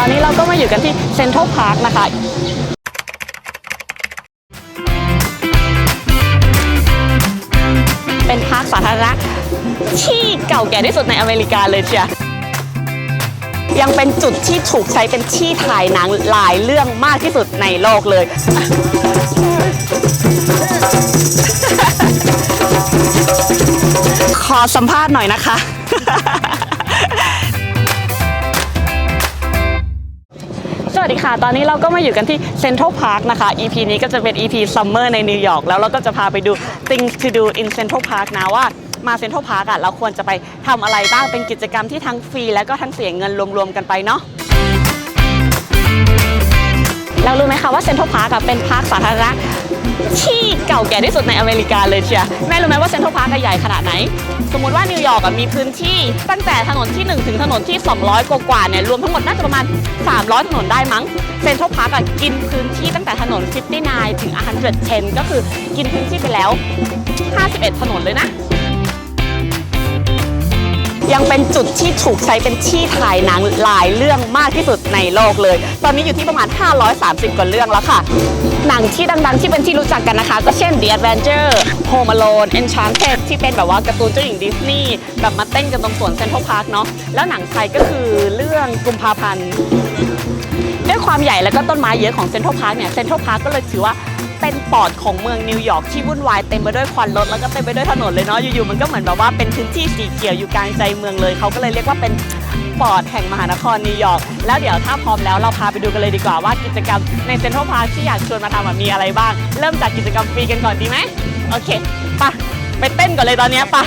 ตอนนี้เราก็มาอยู่กันที่เซ็นทรัลพาร์คนะคะเป็นพาร์คสาธารณะที่เก่าแก่ที่สุดในอเมริกาเลยเชียยังเป็นจุดที่ถูกใช้เป็นที่ถ่ายหนังหลายเรื่องมากที่สุดในโลกเลย ขอสัมภาษณ์หน่อยนะคะ สวัสดีค่ะ ตอนนี้เราก็มาอยู่กันที่เซ็นทรัลพาร์คนะคะ EP นี้ก็จะเป็น EP Summer ในนิวยอร์กแล้วเราก็จะพาไปดู things to do in Central Park นะว่ามาเซ็นทรัลพาร์คอะเราควรจะไปทำอะไรบ้างเป็นกิจกรรมที่ทั้งฟรีแล้วก็ทั้งเสียเงินรวมๆกันไปเนาะเรารู้ไหมคะว่าเซ็นทรัลพาร์คอะเป็นพาร์คสาธารณะ ที่เก่าแก่ที่สุดในอเมริกาเลยเชียแม่รู้ไหมว่าเซ็นทรัลพาร์คใหญ่ขนาดไหน สมมติว่านิวยอร์กมีพื้นที่ตั้งแต่ถนนที่ 1 ถึงถนนที่ 200 กว่าเนี่ยรวมทั้งหมดน่าจะประมาณ 300 ถนนได้มั้งเซ็นทรัลพาร์คกินพื้นที่ตั้งแต่ถนน 59 ถึง 110 ก็คือกินพื้นที่ไปแล้ว 51 ถนนเลยนะ ยังเป็นจุดที่ถูกใช้เป็นที่ถ่ายหนังหลายเรื่องมากที่สุดในโลกเลย ตอนนี้อยู่ที่ประมาณ 530 กว่าเรื่องแล้วค่ะ หนังที่ดังๆที่เป็นที่รู้จักกันนะคะ ก็เช่น The Adventure Home Alone Enchanted ที่เป็นแบบว่าการ์ตูนเจ้าหญิงดิสนีย์แบบมาเต้นกันตรงสวนเซ็นทรัลพาร์คเนาะแล้วหนังไทยก็คือเรื่องกุมภาพันธ์ด้วยความใหญ่แล้วก็ต้นไม้เยอะของเซ็นทรัลพาร์คเนี่ยเซ็นทรัลพาร์คก็เลยถือว่า เป็นปอดของเมืองนิวยอร์กที่วุ่นวายเต็มไปด้วยควันรถแล้วก็เต็มไปด้วยถนนเลยเนาะอยู่ๆมันก็เหมือนแบบว่าเป็นพื้นที่สีเขียวอยู่กลางใจเมืองเลยเขาก็เลยเรียกว่าเป็นปอดแห่งมหานครนิวยอร์กแล้วเดี๋ยวถ้าพร้อมแล้วเราพาไปดูกันเลยดีกว่าว่ากิจกรรมในเซ็นทรัลพาร์คที่อยากชวนมาทำอะมีอะไรบ้าง เริ่มจากกิจกรรมฟรีกันก่อนดีไหมโอเคไปะไปเต้นก่อนเลยตอนนี้ยไปะ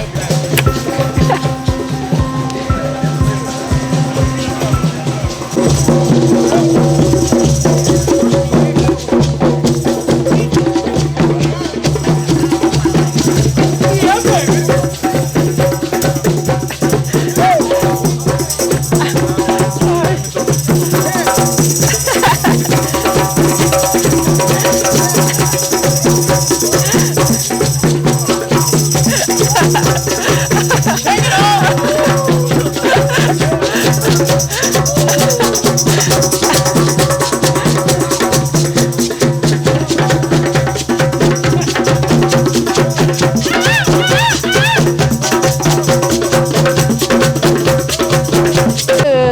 คือ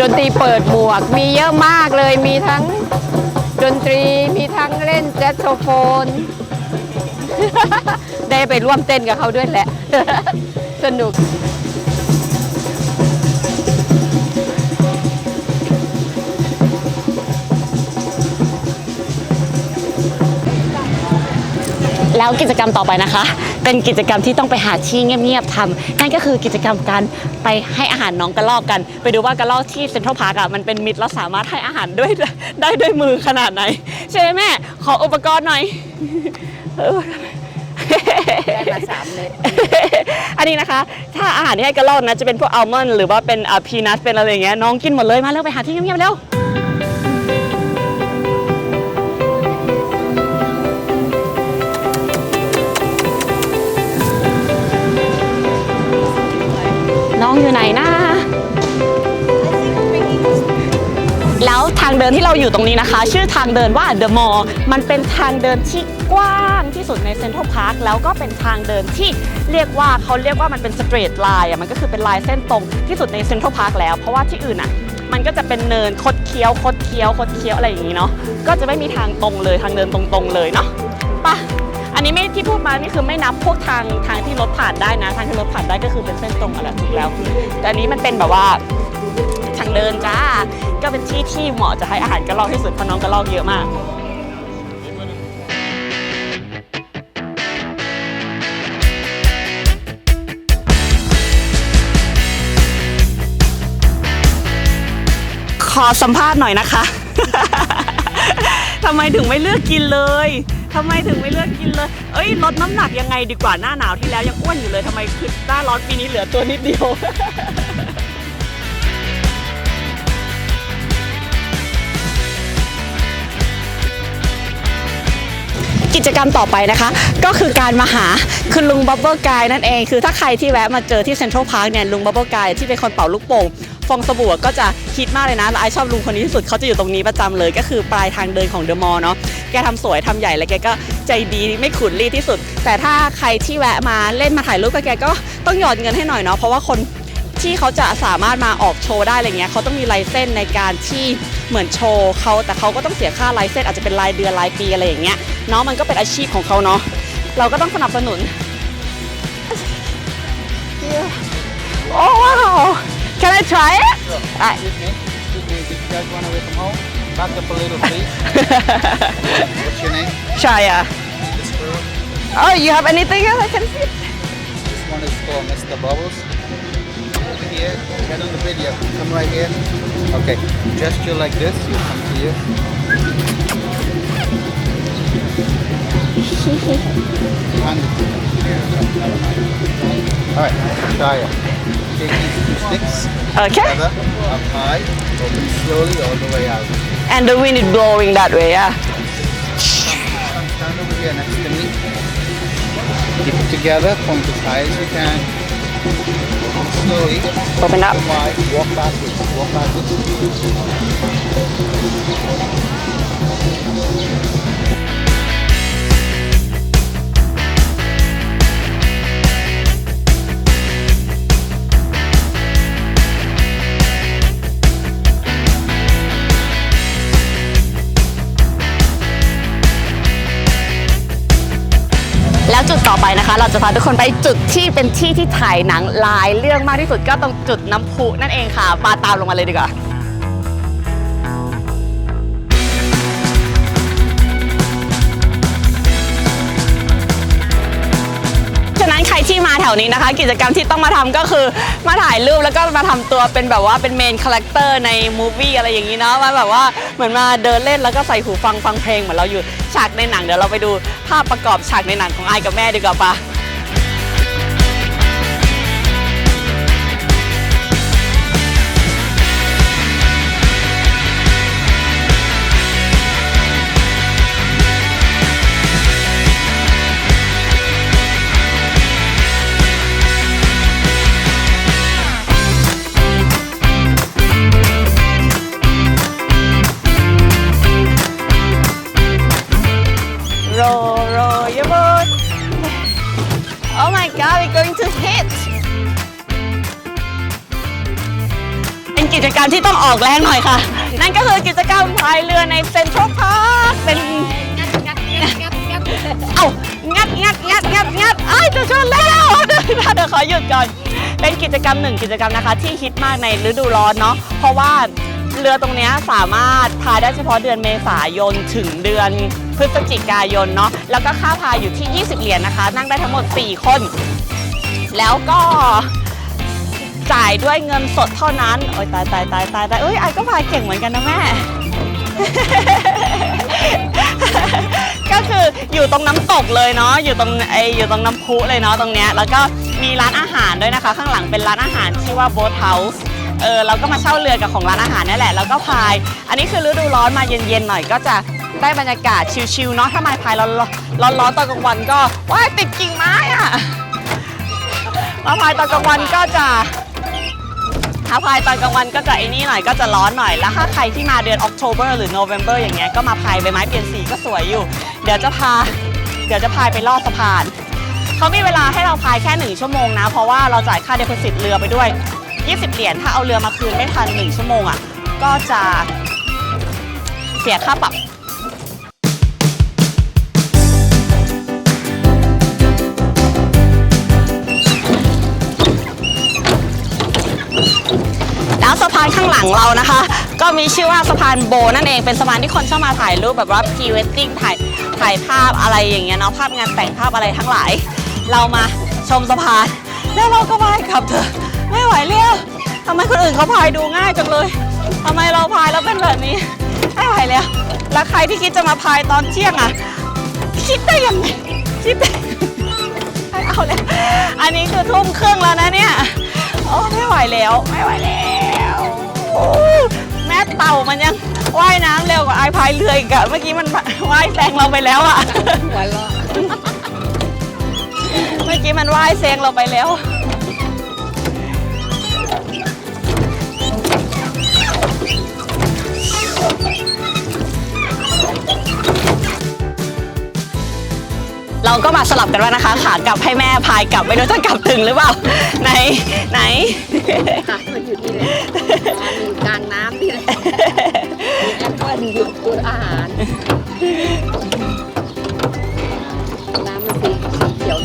ดนตรีเปิดหมวกมีเยอะมากเลยมีทั้งดนตรีมีทั้งเล่นแจ็คโซโฟน ได้ไปร่วมเต้นกับเขาด้วยแหละ สนุก แล้วกิจกรรมต่อไปนะคะ เป็นกิจกรรมที่ต้องไปหาที่เงียบๆทำนั่นก็คือกิจกรรมการไปให้อาหารน้องกระรอกกัน ไปดูว่ากระรอกที่เซ็นทรัลพาร์คอะมันเป็นมิตรแล้วสามารถให้อาหารด้วยได้ด้วยมือขนาดไหน ใช่ไหมแม่ ขออุปกรณ์หน่อยออได้มาสามเม็ดอันนี้นะคะ ถ้าอาหารที่ให้กระรอกนะจะเป็นพวกอัลมอนด์หรือว่าเป็นอ่าพีนัทเป็นอะไรอย่างเงี้ยน้องกินหมดเลยมาเร็วไปหาที่เงียบๆเร็ว อยู่ไหนนะ แล้วทางเดินที่เราอยู่ตรงนี้นะคะ ชื่อทางเดินว่า The Mall มันเป็นทางเดินที่กว้างที่สุดในเซ็นทรัลพาร์คแล้วก็เป็นทางเดินที่เรียกว่าเขาเรียกว่ามันเป็นสเตรทไลน์อะมันก็คือเป็นลายเส้นตรงที่สุดในเซ็นทรัลพาร์คแล้ว เพราะว่าที่อื่นอะมันก็จะเป็นเนินคดเคี้ยวคดเคี้ยวคดเคี้ยวอะไรอย่างนี้เนาะก็จะไม่มีทางตรงเลยทางเดินตรงๆเลยเนาะไปะ อันนี้ไม่ที่พูดมานี่คือไม่นับพวกทางทางที่รถผ่านได้นะทางที่รถผ่านได้ก็คือเป็นเส้นตรงอะไรถูกแล้วแต่อันนี้มันเป็นแบบว่าทางเดินจ้าก็เป็นที่ที่เหมาะจะให้อาหารกระรอกที่สุดเพราะน้องกระรอกเยอะมากขอสัมภาษณ์หน่อยนะคะ ทำไมถึงไม่เลือกกินเลย ทำไมถึงไม่เลือกกินเลย เอ้ยลดน้ำหนักยังไงดีกว่าหน้าหนาวที่แล้วยังอ้วนอยู่เลยทำไมคือหน้าร้อนปีนี้เหลือตัวนิดเดียว กิจกรรมต่อไปนะคะ ก็คือการมาหาคุณลุงบับเบิลกายนั่นเอง คือถ้าใครที่แวะมาเจอที่เซ็นทรัลพาร์คเนี่ยลุงบับเบิลกายที่เป็นคนเป่าลูกโป่ง ฟองสบู่ก็จะฮิตมากเลยนะแล้วไอชอบลุงคนนี้ที่สุดเขาจะอยู่ตรงนี้ประจำเลยก็คือปลายทางเดินของเดอะมอลล์เนาะแกทำสวยทำใหญ่แล้วแกก็ใจดีไม่ขุนรีดที่สุด แต่ถ้าใครที่แวะมาเล่นมาถ่ายรูปกับแกก็ต้องหยอดเงินให้หน่อยเนาะเพราะว่าคนที่เขาจะสามารถมาออกโชว์ได้อะไรเงี้ยเขาต้องมีไลเส้นในการที่เหมือนโชว์เขาแต่เขาก็ต้องเสียค่าไลเส้นอาจจะเป็นรายเดือนรายปีอะไรอย่างเงี้ยเนาะมันก็เป็นอาชีพของเขาเนาะเราก็ต้องสนับสนุนโอ้ว้าว I try it? I- Excuse me. Excuse me. Did you guys run away from home? Back up a little, please. What's your name? Chaya. Girl. Oh, you have anything else I can see? This one is for Mr. Bubbles. Over here. Get on the video. Come right here. Okay. Gesture like this. You come to you. Hand it to me. All right. It. Take these two sticks Okay. together, up high, open slowly all the way out. And the wind is blowing that way, yeah. Stand over here next to me. Keep it together, point as high as you can. Slowly, Open up. wide, walk backwards, walk backwards.. จุดต่อไปนะคะ เราจะพาทุกคนไปจุดที่เป็นที่ที่ถ่ายหนังหลายเรื่องมากที่สุดก็ตรงจุดน้ำพุนั่นเองค่ะปาตามลงมาเลยดีกว่า แถวนี้นะคะ กิจกรรมที่ต้องมาทำก็คือมาถ่ายรูปแล้วก็มาทำตัวเป็นแบบว่าเป็นเมนคาแรคเตอร์ในมูฟวี่อะไรอย่างนี้เนาะมาแบบว่าเหมือนมาเดินเล่นแล้วก็ใส่หูฟังฟังเพลงเหมือนเราอยู่ฉากในหนังเดี๋ยวเราไปดูภาพประกอบฉากในหนังของไอ้กับแม่ดีกว่าปะ Oh my god, we're going to hit. เป็นกิจกรรมที่ต้องออกแรงหน่อยค่ะ นั่นก็คือกิจกรรมพายเรือในเซ็นทรัลพาร์คเป็นเอ้างัดงัดงัดงัดงัดไอ้ายจะชนแล้วเดี๋ยวเดี๋ยวขอหยุดก่อน เป็นกิจกรรมหนึ่งกิจกรรมนะคะ ที่ฮิตมากในฤดูร้อนเนาะเพราะว่า เรือตรงนี้สามารถพายได้เฉพาะเดือนเมษายนถึงเดือนพฤศจิกายนเนาะแล้วก็ค่าพายอยู่ที่ 20 เหรียญนะคะ นั่งได้ทั้งหมด 4 คน แล้วก็จ่ายด้วยเงินสดเท่านั้น โอ้ยตายตายตายตายตายเอ้ยไอ้ก็พายเก่งเหมือนกันนะแม่ ก็คืออยู่ตรงน้ำตกเลยเนาะ อยู่ตรงไออยู่ตรงน้ำพุเลยเนาะตรงเนี้ย แล้วก็มีร้านอาหารด้วยนะคะ ข้างหลังเป็นร้านอาหารชื่อว่า Boat House เออเราก็มาเช่าเรือกับของร้านอาหารนี่แหละแล้วก็พาย อันนี้คือฤดูร้อนมาเย็นๆหน่อยก็จะได้บรรยากาศชิลๆเนาะถ้ามาพายร้อนๆร้อนๆตอนกลางวันก็ว้ายติดกิ่งไม้อะมาพายตอนกลางวันก็จะถ้าพายตอนกลางวันก็จะไอ้นี่หน่อยก็จะร้อนหน่อยแล้วถ้าใครที่มาเดือน October หรือ November อย่างเงี้ยก็มาพายใบไม้เปลี่ยนสีก็สวยอยู่ เดี๋ยวจะพา เดี๋ยวจะพายไปลอดสะพานเขามีเวลาให้เราพายแค่หนึ่งชั่วโมงนะ เพราะว่าเราจ่ายค่าเด p o สิตเรือไปด้วย 20 เหรียญถ้าเอาเรือมาคืนไม่ทัน 1 ชั่วโมงอะ ก็จะเสียค่าปรับแล้วสะพานข้างหลังเรานะคะ ก็มีชื่อว่าสะพานโบนั่นเองเป็นสะพานที่คนชอบมาถ่ายรูปแบบว่า pre wedding ถ่ายถ่ายภาพอะไรอย่างเงี้ยเนาะภาพงานแต่งภาพอะไรทั้งหลาย เรามาชมสะพาน แล้วเราก็พายกลับเถอะ ไม่ไหวแล้วทำไมคนอื่นเขาพายดูง่ายจังเลยทำไมเราพายแล้วเป็นแบบนี้ ไม่ไหวแล้ว แล้วใครที่คิดจะมาพายตอนเที่ยงอะ คิดได้ยังไงคิดได้ไม่เอาแล้วอันนี้คือทุ่มครึ่งแล้วนะเนี่ยโอ้ไม่ไหวแล้วไม่ไหวแล้วโอ้แม่เต่ามันยังว่ายน้ำเร็วกว่าไอพายเรืออีกอะเมื่อกี้มันว่ายแซงเราไปแล้วอะหัวเราะเมื่อกี้มันว่ายแซงเราไปแล้ว เราก็มาสลับกันว่านะคะ ขากลับให้แม่พายกลับไม่รู้จะกลับถึงหรือเปล่าไหนไหนค่ะมันอยู่ที่ไหนอยู่กลางน้ำนี่แหละมีแอปเปิ้ลอยู่ตัวอาหารน้ำมันสีสีเขียว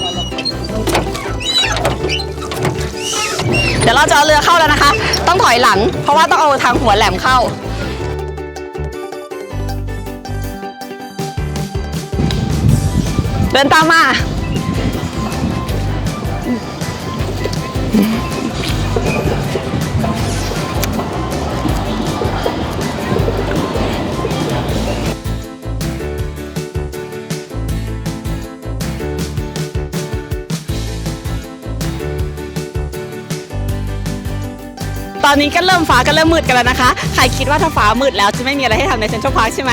เดี๋ยวเราจะเอาเรือเข้าแล้วนะคะ ต้องถอยหลัง เพราะว่าต้องเอาทางหัวแหลมเข้า เดินตามมา ตอนนี้ก็เริ่มฟ้าก็เริ่มมืดกันแล้วนะคะ ใครคิดว่าถ้าฟ้ามืดแล้วจะไม่มีอะไรให้ทำในเซ็นทรัลพาร์คใช่ไหม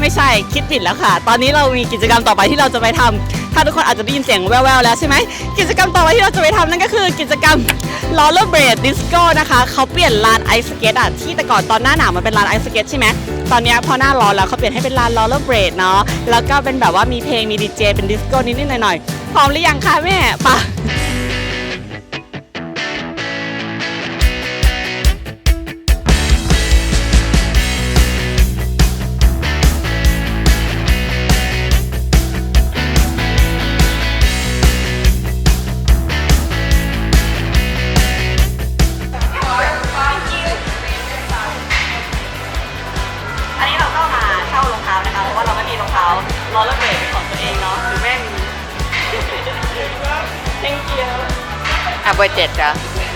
ไม่ใช่คิดผิดแล้วค่ะ ตอนนี้เรามีกิจกรรมต่อไปที่เราจะไปทำถ้าทุกคนอาจจะได้ยินเสียงแว่วๆแล้วใช่ไหม กิจกรรมต่อไปที่เราจะไปทำนั่นก็คือกิจกรรม Rollerblade Disco นะคะเขาเปลี่ยนลานไอซ์สเก็ตอะที่แต่ก่อนตอนหน้าหนาวมันเป็นลานไอซ์สเก็ตใช่ไหมตอนนี้พอหน้าร้อนแล้วเขาเปลี่ยนให้เป็นลาน Rollerblade เนาะแล้วก็เป็นแบบว่ามีเพลงมีดีเจเป็นดิสโก้นิดๆหน่อยๆพร้อมหรือยังคะแม่ปะ thank you อะเบอร์เจ็ดเหรอ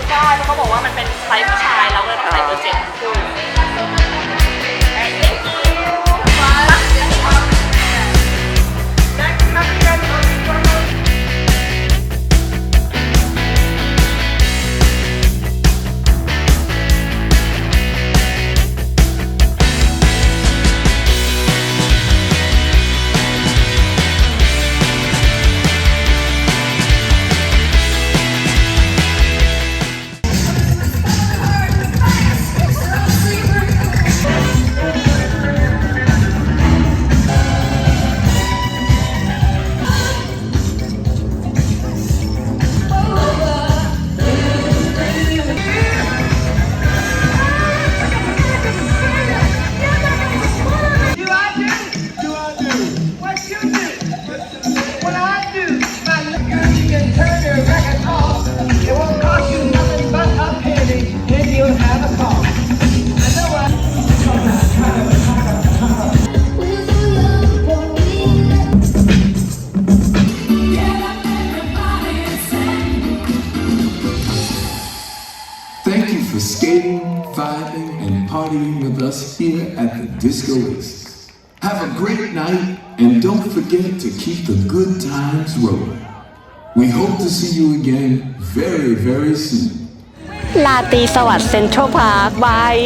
ใช่เพราะเขาบอกว่ามันเป็นไซส์ผู้ชายเราก็เลยต้องใส่เบอร์เจ็ดคู่ Do for skating, vibing, and partying with us here at the Disco Oasis. Have a great night, and don't forget to keep the good times rolling. We hope to see you again very, very soon. ลาตรีสวัสดิ์เซ็นทรัลพาร์คบาย